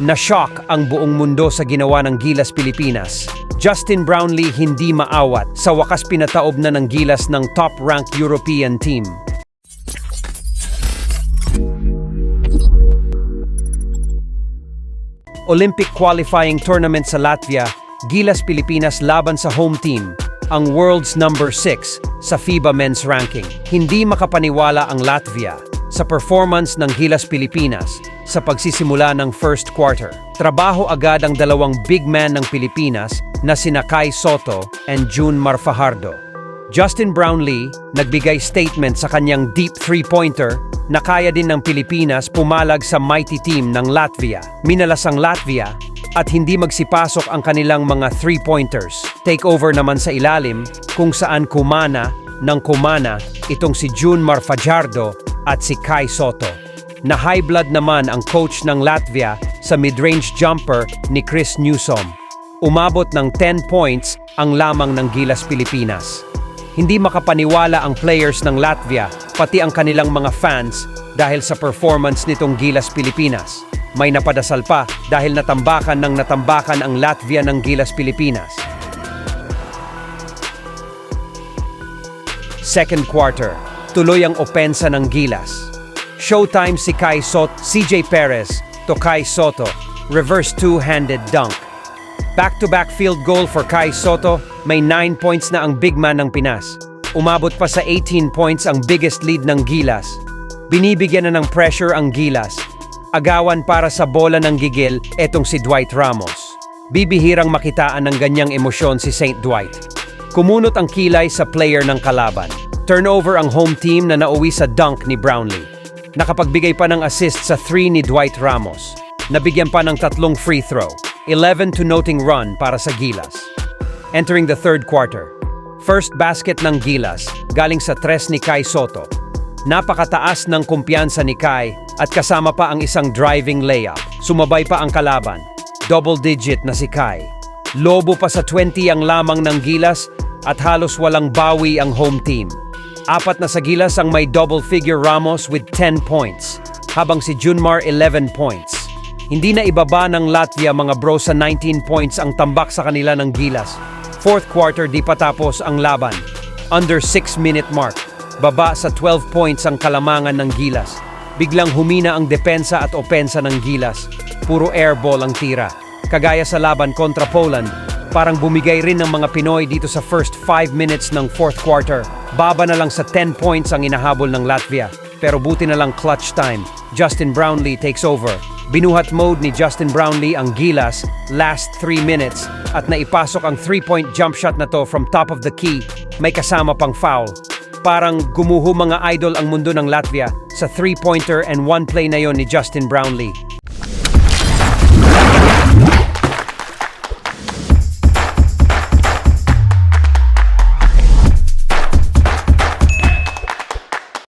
Na-shock ang buong mundo sa ginawa ng Gilas Pilipinas. Justin Brownlee hindi maawat. Sa wakas pinataob na ng Gilas ng top-ranked European team. Olympic qualifying tournament sa Latvia, Gilas Pilipinas laban sa home team, ang world's number 6 sa FIBA men's ranking. Hindi makapaniwala ang Latvia sa performance ng Gilas Pilipinas sa pagsisimula ng first quarter. Trabaho agad ang dalawang big man ng Pilipinas na sina Kai Soto and June Marfajardo. Justin Brownlee nagbigay statement sa kanyang deep three-pointer na kaya din ng Pilipinas pumalag sa mighty team ng Latvia. Minalas ang Latvia at hindi magsipasok ang kanilang mga three-pointers. Takeover naman sa ilalim kung saan kumana ng kumana itong si June Marfajardo at si Kai Soto. Na high blood naman ang coach ng Latvia sa mid-range jumper ni Chris Newsom. Umabot ng 10 points ang lamang ng Gilas Pilipinas. Hindi makapaniwala ang players ng Latvia, pati ang kanilang mga fans dahil sa performance nitong Gilas Pilipinas. May napadasal pa dahil natambakan ng natambakan ang Latvia ng Gilas Pilipinas. Second quarter, tuloy ang opensa ng Gilas. Showtime si Kai Soto, CJ Perez to Kai Soto, reverse two-handed dunk. Back-to-back field goal for Kai Soto, may 9 points na ang big man ng Pinas. Umabot pa sa 18 points ang biggest lead ng Gilas. Binibigyan na ng pressure ang Gilas. Agawan para sa bola ng gigil etong si Dwight Ramos. Bibihirang makitaan ng ganyang emosyon si St. Dwight. Kumunot ang kilay sa player ng kalaban. Turnover ang home team na nauwi sa dunk ni Brownlee. Nakapagbigay pa ng assist sa 3 ni Dwight Ramos. Nabigyan pa ng tatlong free throw. 11 to noting run para sa Gilas. Entering the third quarter. First basket ng Gilas galing sa tres ni Kai Soto. Napakataas ng kumpiyansa ni Kai at kasama pa ang isang driving layup. Sumabay pa ang kalaban. Double digit na si Kai. Lobo pa sa 20 ang lamang ng Gilas at halos walang bawi ang home team. Apat na sa Gilas ang may double figure Ramos with 10 points, habang si Junmar 11 points. Hindi na ibaba ng Latvia mga bro sa 19 points ang tambak sa kanila ng Gilas. Fourth quarter di patapos ang laban. Under 6 minute mark. Baba sa 12 points ang kalamangan ng Gilas. Biglang humina ang depensa at opensa ng Gilas. Puro airball ang tira. Kagaya sa laban kontra Poland, parang bumigay rin ng mga Pinoy dito sa first 5 minutes ng fourth quarter. Baba na lang sa 10 points ang inahabol ng Latvia. Pero buti na lang clutch time. Justin Brownlee takes over. Binuhat mode ni Justin Brownlee ang Gilas last 3 minutes at naipasok ang 3-point jump shot na to from top of the key. May kasama pang foul. Parang gumuho mga idol ang mundo ng Latvia sa 3-pointer and one play na yon ni Justin Brownlee.